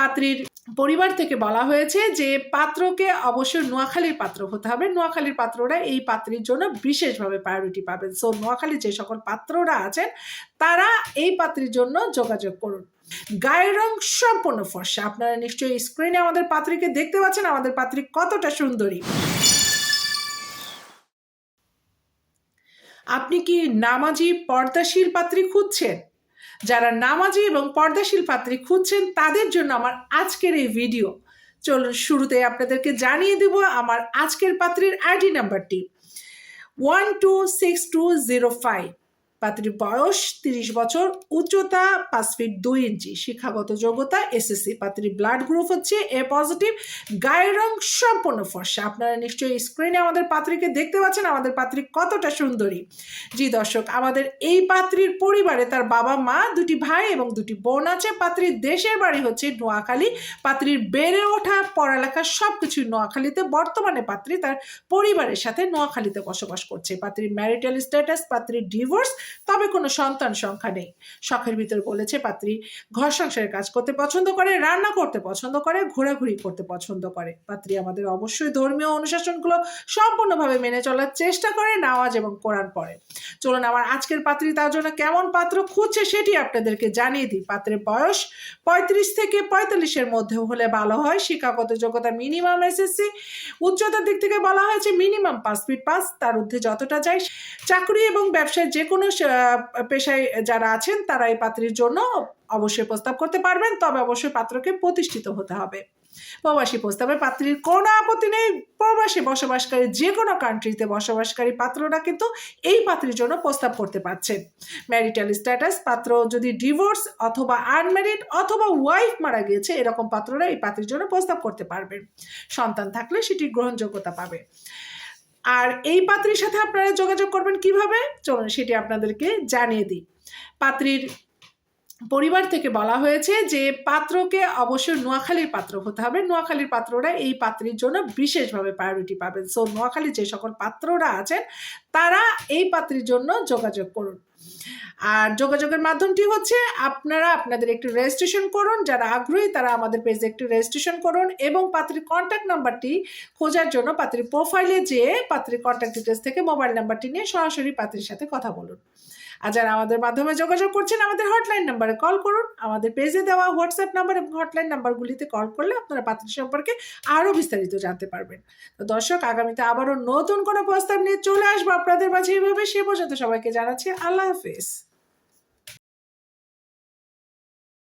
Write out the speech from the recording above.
পাত্রীর পরিবার থেকে বলা হয়েছে যে পাত্রকে অবশ্যই নোয়াখালীর পাত্র হতে হবে। নোয়াখালীর পাত্ররা এই পাত্রীর জন্য বিশেষভাবে প্রায়োরিটি পাবেন। সো নোয়াখালীর যে সকল পাত্ররা আছেন, তারা এই পাত্রীর জন্য যোগাযোগ করুন। গায়ের রং সম্পূর্ণ ফর্সা। আপনারা নিশ্চয়ই স্ক্রিনে আমাদের পাত্রীকে দেখতে পাচ্ছেন। আমাদের পাত্রী কতটা সুন্দরী। আপনি কি নামাজি পর্দাশীল পাত্রী খুঁজছেন? যারা নামাজি এবং পর্দাশীল পাত্রী খুঁজছেন তাদের জন্য আমার আজকের এই ভিডিও। চলুন শুরুতে আপনাদেরকে জানিয়ে দেব আমার আজকের পাত্রীর আইডি নাম্বারটি। One two six two zero five. পাত্রীর বয়স তিরিশ বছর, উচ্চতা পাঁচ ফিট দুই ইঞ্চি শিক্ষাগত যোগ্যতা এসএসসি পাত্রীর ব্লাড গ্রুপ হচ্ছে এ পজিটিভ গায়ের রং সম্পূর্ণ ফর্সা। আপনারা নিশ্চয়ই স্ক্রিনে আমাদের পাত্রীকে দেখতে পাচ্ছেন, আমাদের পাত্রী কতটা সুন্দরী। জি দর্শক, আমাদের এই পাত্রীর পরিবারে তার বাবা মা, দুটি ভাই এবং দুটি বোন আছে। পাত্রীর দেশের বাড়ি হচ্ছে নোয়াখালী। পাত্রীর বেড়ে ওঠা পড়ালেখা সব কিছুই নোয়াখালীতে। বর্তমানে পাত্রী তার পরিবারের সাথে নোয়াখালীতে বসবাস করছে। পাত্রীর ম্যারিটাল স্ট্যাটাস পাত্রীর ডিভোর্স তবে কোনো সন্তান সংখ্যা নেই। শখের ভিতর বলেছে পাত্রী, ঘর সংসারের কাজ করতে পছন্দ করে, রান্না করতে পছন্দ করে, ঘোরাঘুরি করতে পছন্দ করে। পাত্রী, আমাদের অবশ্যই ধর্মীয় অনুশাসনগুলো সম্পূর্ণভাবে মেনে চলার চেষ্টা করে, নামাজ এবং কোরআন পড়ে। চলুন আমার আজকের পাত্রী তার জন্য কেমন পাত্র খুঁজছে সেটি আপনাদেরকে জানিয়ে দিই। পাত্রের বয়স পঁয়ত্রিশ থেকে পঁয়তাল্লিশের মধ্যে হলে ভালো হয়। শিক্ষাগত যোগ্যতা মিনিমাম এসএসসি উচ্চতার দিক থেকে বলা হয়েছে মিনিমাম পাঁচ ফিট পাঁচ। তার ঊর্ধ্বে যতটা যায় চাকরি এবং ব্যবসায় যে কোনো পেশায় যারা আছেন, তারা এই পাত্রীর জন্য অবশ্যই প্রস্তাব করতে পারবেন। তবে অবশ্যই পাত্রকে প্রতিষ্ঠিত হতে হবে। প্রবাসী প্রস্তাবে পাত্রীর কোনো আপত্তি নেই। প্রবাসী বসবাসকারী যে কোনো কান্ট্রিতে বসবাসকারী পাত্ররা কিন্তু এই পাত্রীর জন্য প্রস্তাব করতে পারছেন ম্যারিটাল স্ট্যাটাস পাত্র যদি ডিভোর্স অথবা আনম্যারিড অথবা ওয়াইফ মারা গিয়েছে, এরকম পাত্ররা এই পাত্রীর জন্য প্রস্তাব করতে পারবেন সন্তান থাকলে সেটি গ্রহণযোগ্যতা পাবে। আর এই পাত্রীর সাথে আপনারা যোগাযোগ করবেন কীভাবে? চলুন সেটি আপনাদেরকে জানিয়ে দিই। পাত্রীর পরিবার থেকে বলা হয়েছে যে, পাত্রকে অবশ্যই নোয়াখালীর পাত্র হতে হবে। নোয়াখালীর পাত্ররা এই পাত্রীর জন্য বিশেষভাবে প্রায়োরিটি পাবেন। সো নোয়াখালীর যে সকল পাত্ররা আছেন, তারা এই পাত্রীর জন্য যোগাযোগ করুন। আর যোগাযোগের মাধ্যমটি হচ্ছে আপনারা আপনাদের একটি রেজিস্ট্রেশন করুন। যারা আগ্রহী, তারা আমাদের পেজে একটি রেজিস্ট্রেশন করুন এবং পাত্রীর কন্ট্যাক্ট নাম্বারটি খোঁজার জন্য পাত্রীর প্রোফাইলে যেয়ে পাত্রীর কন্ট্যাক্ট ডিটেলস থেকে মোবাইল নাম্বারটি নিয়ে সরাসরি পাত্রীর সাথে কথা বলুন। আর যারা আমাদের মাধ্যমে যোগাযোগ করছেন, আমাদের হটলাইন নাম্বারে কল করুন। আমাদের পেজে দেওয়া হোয়াটসঅ্যাপ নাম্বার এবং হটলাইন নাম্বারগুলিতে কল করলে আপনারা পাত্রী সম্পর্কে আরও বিস্তারিত জানতে পারবেন। তো দর্শক, আগামীতে আবারও নতুন কোনো প্রস্তাব নিয়ে চলে আসব আপনাদের মাঝে। এইভাবে সে পর্যন্ত সবাইকে জানাচ্ছি, আল্লাহ হাফেজ।